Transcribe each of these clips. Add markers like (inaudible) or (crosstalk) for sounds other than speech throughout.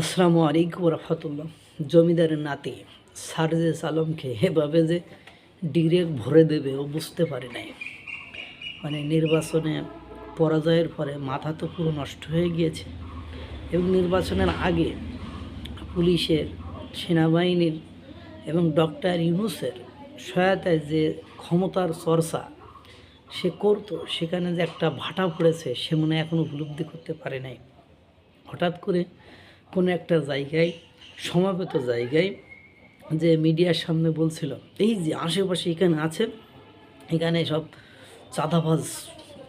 আসসালামু আলাইকুম রহমতুল্লাহ। জমিদারের নাতি সারজেস আলমকে এভাবে যে ডিরেক্ট ভরে দেবে ও বুঝতে পারে নাই। মানে নির্বাচনে পরাজয়ের পরে মাথা তো পুরো নষ্ট হয়ে গিয়েছে এবং নির্বাচনের আগে পুলিশের, সেনাবাহিনীর এবং ডক্টর ইউনুসের সহায়তায় যে ক্ষমতার চর্চা সে করতো, সেখানে যে একটা ভাটা পড়েছে সে মনে এখনও উপলব্ধি করতে পারে নাই। হঠাৎ করে কোনো একটা জায়গায় সমাবেত জায়গায় যে মিডিয়ার সামনে বলছিল এই যে আশেপাশে এখানে আছে এখানে সব চাঁদাবাজ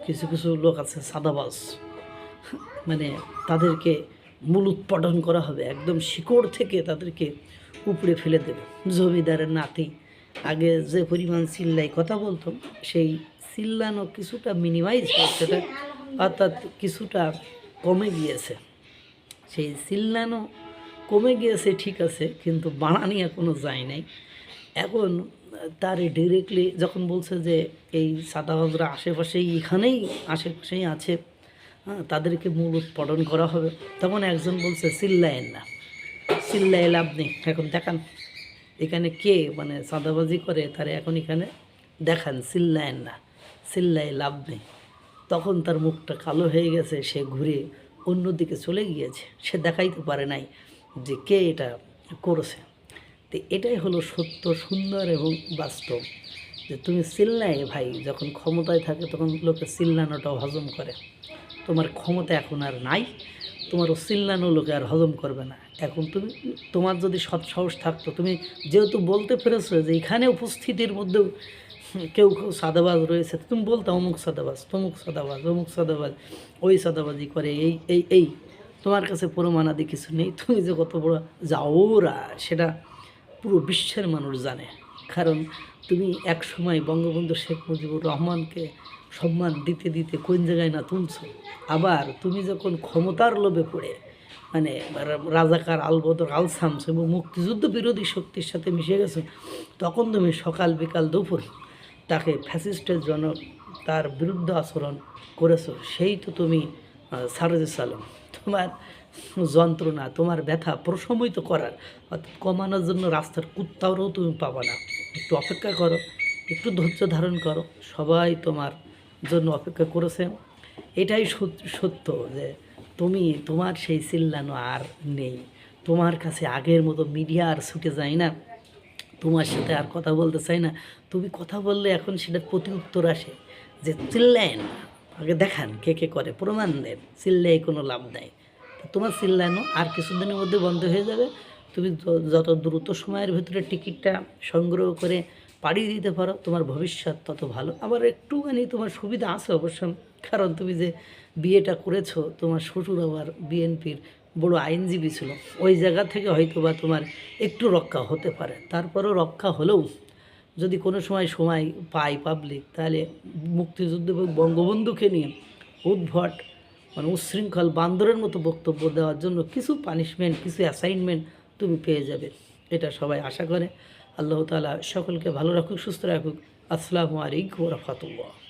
কিছু কিছু লোক আছে চাঁদাবাজ মানে তাদেরকে মূল উৎপাদন করা হবে একদম শিকড় থেকে তাদেরকে উপড়ে ফেলে দেবে। জমিদারের নাতি আগে যে পরিমাণ চিল্লাই কথা বলতো সেই চিল্লানো কিছুটা মিনিমাইজ হচ্ছে (laughs) অর্থাৎ কিছুটা কমে গিয়েছে। সেই চিল্লানো কমে গিয়েছে, ঠিক আছে, কিন্তু বানানি এখনও যায় নাই। এখন তার ডিরেক্টলি যখন বলছে যে এই সাদাবাজরা আশেপাশেই, এখানেই আশেপাশেই আছে হ্যাঁ তাদেরকে মূল উৎপাদন করা হবে। তখন একজন বলছে চিল্লায়েন না চিল্লায় লাভ নেই এখন দেখান, এখানে কে মানে সাদাবাজি করে, তারা এখন এখানে দেখান চিল্লায়েন না চিল্লায় লাভ নেই তখন তার মুখটা কালো হয়ে গেছে, সে ঘুরে অন্যদিকে চলে গিয়েছে, সে দেখাইতে পারে নাই যে কে এটা করেছে। তো এটাই হলো সত্য, সুন্দর এবং বাস্তব যে তুমি চিল্লাই ভাই, যখন ক্ষমতায় থাকে তখন লোকে চিল্লানোটাও হজম করে। তোমার ক্ষমতা এখন আর নাই তোমার চিল্লানো লোকে আর হজম করবে না। এখন তুমি, তোমার যদি সৎ সাহস থাকতো, তুমি যেহেতু বলতে পেরেছ যে এখানে উপস্থিতির মধ্যেও কেউ কেউ সাদাবাজ রয়েছে তুমি বলতে অমুক সাদাবাজ, তমুক সাদাবাজ, অমুক সাদাবাজ, ওই সাদাবাজি করে, এই এই এই, তোমার কাছে প্রমাণাদি কিছু নেই, তুমি যে কত বড় যাওরা সেটা পুরো বিশ্বের মানুষ জানে। কারণ তুমি এক সময় বঙ্গবন্ধু শেখ মুজিবুর রহমানকে সম্মান দিতে দিতে কোন জায়গায় না তুলছো? আবার তুমি যখন ক্ষমতার লোভে পড়ে মানে রাজাকার আলবদর আলসামস এবং মুক্তিযুদ্ধ বিরোধী শক্তির সাথে মিশে গেছো, তখন তুমি সকাল বিকাল দুপুর তাকে ফ্যাসিস্টের জন্য তার বিরুদ্ধে আচরণ করেছ, সেই তো তুমি সারজে সালাম। তোমার যন্ত্রণা, তোমার ব্যথা প্রশমিত করার, অর্থাৎ কমানোর জন্য রাস্তার কুত্তাওরাও তুমি পাবা না। একটু অপেক্ষা করো, একটু ধৈর্য ধারণ করো। সবাই তোমার জন্য অপেক্ষা করেছে। এটাই সত্য যে তুমি, তোমার সেই চিল্লানো আর নেই। তোমার কাছে আগের মতো মিডিয়া আর ছুটে যায় না। তোমার সাথে আর কথা বলতে চাই না। তুমি কথা বললে এখন সেটার প্রতি উত্তর আসে যে চিল্লায় না। আগে দেখান কে কে করে, প্রমাণ দেন চিল্লাই কোনো লাভ নাই। তোমার চিল্লানো আর কিছুদিনের মধ্যে বন্ধ হয়ে যাবে। তুমি যত দ্রুত সময়ের ভেতরে টিকিটটা সংগ্রহ করে পাড়িয়ে দিতে পারো, তোমার ভবিষ্যৎ তত ভালো। আবার একটুখানি তোমার সুবিধা আছে অবশ্য। কারণ তুমি যে বিয়েটা করেছ, তোমার শ্বশুর আবার বিএনপির বড় আইনজীবী ছিল। ওই জায়গা থেকে হয়তো বা তোমার একটু রক্ষা হতে পারে। তারপরেও রক্ষা হলেও যদি কোনো সময় সময় পায় পাবলিক তাহলে মুক্তিযুদ্ধ এবং বঙ্গবন্ধুকে নিয়ে উদ্ভট মানে উচ্ছৃঙ্খল বান্দরের মতো বক্তব্য দেওয়ার জন্য কিছু পানিশমেন্ট কিছু অ্যাসাইনমেন্ট তুমি পেয়ে যাবে। এটা সবাই আশা করে। আল্লাহ তালা সকলকে ভালো রাখুক, সুস্থ রাখুক। আসসালামু আলাইকুম রহমতুল্লাহ।